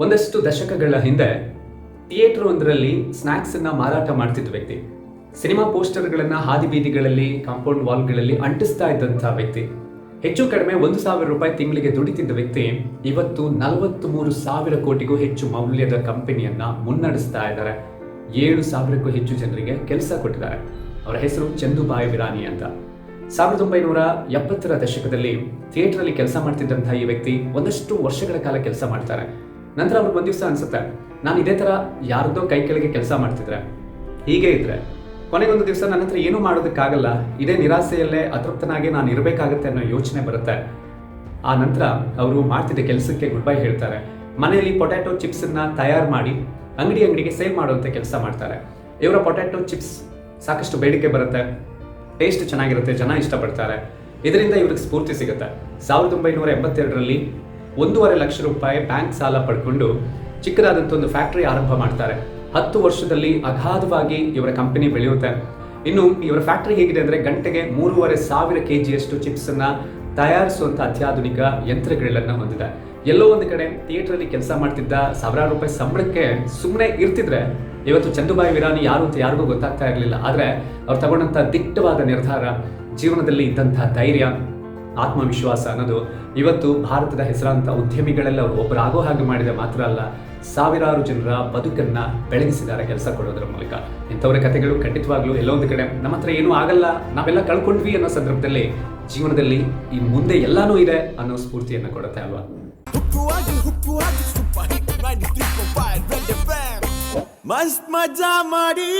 ಒಂದಷ್ಟು ದಶಕಗಳ ಹಿಂದೆ ಥಿಯೇಟರ್ ಒಂದರಲ್ಲಿ ಸ್ನ್ಯಾಕ್ಸ್ ಅನ್ನ ಮಾರಾಟ ಮಾಡ್ತಿದ್ದ ವ್ಯಕ್ತಿ. ಸಿನಿಮಾ ಪೋಸ್ಟರ್ಗಳನ್ನ ಹಾದಿ ಬೀದಿಗಳಲ್ಲಿ, ಕಾಂಪೌಂಡ್ ವಾಲ್ಗಳಲ್ಲಿ ಅಂಟಿಸ್ತಾ ಇದ್ದಂತಹ ವ್ಯಕ್ತಿ. ಹೆಚ್ಚು ಕಡಿಮೆ ಒಂದು ಸಾವಿರ ರೂಪಾಯಿ ತಿಂಗಳಿಗೆ ದುಡಿತಿದ್ದ ವ್ಯಕ್ತಿ ಇವತ್ತು ನಲವತ್ತ್ ಮೂರು ಸಾವಿರ ಕೋಟಿಗೂ ಹೆಚ್ಚು ಮೌಲ್ಯದ ಕಂಪನಿಯನ್ನ ಮುನ್ನಡೆಸ್ತಾ ಇದ್ದಾರೆ. ಏಳು ಸಾವಿರಕ್ಕೂ ಹೆಚ್ಚು ಜನರಿಗೆ ಕೆಲಸ ಕೊಟ್ಟಿದ್ದಾರೆ. ಅವರ ಹೆಸರು ಚಂದುಬಾಯಿ ವಿರಾನಿ ಅಂತ. ಸಾವಿರದ ಒಂಬೈನೂರ ಎಪ್ಪತ್ತರ ದಶಕದಲ್ಲಿ ಥಿಯೇಟರ್ ಅಲ್ಲಿ ಕೆಲಸ ಮಾಡ್ತಿದ್ದಂತಹ ಈ ವ್ಯಕ್ತಿ ಒಂದಷ್ಟು ವರ್ಷಗಳ ಕಾಲ ಕೆಲಸ ಮಾಡ್ತಾರೆ. ನಂತರ ಅವ್ರಿಗೆ ಒಂದ್ ದಿವಸ ಅನ್ಸುತ್ತೆ, ನಾನು ಇದೇ ತರ ಯಾರದೋ ಕೈ ಕೆಳಗೆ ಕೆಲಸ ಮಾಡ್ತಿದ್ರೆ, ಹೀಗೆ ಇದ್ರೆ ಕೊನೆಗೊಂದು ದಿವಸ ನನ್ನ ಹತ್ರ ಏನೂ ಮಾಡೋದಕ್ಕಾಗಲ್ಲ, ಇದೇ ನಿರಾಸೆಯಲ್ಲೇ ಅತೃಪ್ತನಾಗಿ ನಾನು ಇರಬೇಕಾಗತ್ತೆ ಅನ್ನೋ ಯೋಚನೆ ಬರುತ್ತೆ. ಆ ನಂತರ ಅವರು ಮಾಡ್ತಿದ್ದ ಕೆಲಸಕ್ಕೆ ಗುಡ್ ಬೈ ಹೇಳ್ತಾರೆ. ಮನೆಯಲ್ಲಿ ಪೊಟ್ಯಾಟೊ ಚಿಪ್ಸ್ ಅನ್ನ ತಯಾರು ಮಾಡಿ ಅಂಗಡಿ ಅಂಗಡಿಗೆ ಸೇಲ್ ಮಾಡುವಂತ ಕೆಲಸ ಮಾಡ್ತಾರೆ. ಇವರ ಪೊಟ್ಯಾಟೊ ಚಿಪ್ಸ್ ಸಾಕಷ್ಟು ಬೇಡಿಕೆ ಬರುತ್ತೆ ಟೇಸ್ಟ್ ಚೆನ್ನಾಗಿರುತ್ತೆ, ಜನ ಇಷ್ಟಪಡ್ತಾರೆ. ಇದರಿಂದ ಇವ್ರಿಗೆ ಸ್ಫೂರ್ತಿ ಸಿಗುತ್ತೆ. ಸಾವಿರದ ಒಂಬೈನೂರ ಎಂಬತ್ತೆರಡರಲ್ಲಿ ಒಂದೂವರೆ ಲಕ್ಷ ರೂಪಾಯಿ ಬ್ಯಾಂಕ್ ಸಾಲ ಪಡ್ಕೊಂಡು ಚಿಕ್ಕದಾದಂಥ ಒಂದು ಫ್ಯಾಕ್ಟರಿ ಆರಂಭ ಮಾಡ್ತಾರೆ. ಹತ್ತು ವರ್ಷದಲ್ಲಿ ಅಗಾಧವಾಗಿ ಇವರ ಕಂಪನಿ ಬೆಳೆಯುತ್ತೆ. ಇನ್ನು ಇವರ ಫ್ಯಾಕ್ಟರಿ ಹೇಗಿದೆ ಅಂದರೆ ಗಂಟೆಗೆ ಮೂರುವರೆ ಸಾವಿರ ಕೆ ಜಿಯಷ್ಟು ಚಿಪ್ಸ್ ತಯಾರಿಸುವಂಥ ಅತ್ಯಾಧುನಿಕ ಯಂತ್ರಗಳನ್ನು ಹೊಂದಿದೆ. ಎಲ್ಲೋ ಒಂದು ಕಡೆ ಥಿಯೇಟ್ರಲ್ಲಿ ಕೆಲಸ ಮಾಡ್ತಿದ್ದ ಸಾವಿರಾರು ರೂಪಾಯಿ ಸಂಬಳಕ್ಕೆ ಸುಮ್ಮನೆ ಇರ್ತಿದ್ರೆ ಇವತ್ತು ಚಂದುಬಾಯಿ ವಿರಾನಿ ಯಾರು ಅಂತ ಯಾರಿಗೂ ಗೊತ್ತಾಗ್ತಾ ಇರಲಿಲ್ಲ. ಆದರೆ ಅವ್ರು ತಗೊಂಡಂಥ ದಿಟ್ಟವಾದ ನಿರ್ಧಾರ ಜೀವನದಲ್ಲಿ ಇದ್ದಂಥ ಧೈರ್ಯ ಆತ್ಮವಿಶ್ವಾಸ ಅನ್ನೋದು ಇವತ್ತು ಭಾರತದ ಹೆಸರಾಂತ ಉದ್ಯಮಿಗಳೆಲ್ಲ ಒಬ್ಬರಾಗೋ ಹಾಗೆ ಮಾಡಿದ ಮಾತ್ರ ಅಲ್ಲ, ಸಾವಿರಾರು ಜನರ ಬದುಕನ್ನ ಬೆಳಗಿಸಿದ್ದಾರೆ ಕೆಲಸ ಕೊಡೋದ್ರ ಮೂಲಕ. ಇಂಥವರ ಕಥೆಗಳು ಖಂಡಿತವಾಗ್ಲೂ ಎಲ್ಲೊಂದು ಕಡೆ ನಮ್ಮ ಹತ್ರ ಏನೂ ಆಗಲ್ಲ, ನಾವೆಲ್ಲ ಕಳ್ಕೊಂಡ್ವಿ ಅನ್ನೋ ಸಂದರ್ಭದಲ್ಲಿ ಜೀವನದಲ್ಲಿ ಈ ಮುಂದೆ ಎಲ್ಲಾನು ಇದೆ ಅನ್ನೋ ಸ್ಫೂರ್ತಿಯನ್ನು ಕೊಡುತ್ತೆ ಅಲ್ವಾ? ಹುಕ್ಕುವಾಗಿ ಹುಕ್ಕುವಾಗಿ ಸೂಪರ್ ಹಿಟ್ 93.5 ರೆಡ್ ಎಫ್ಎಂ ಮಸ್ತ್ ಮಜಾ ಮಾಡಿ.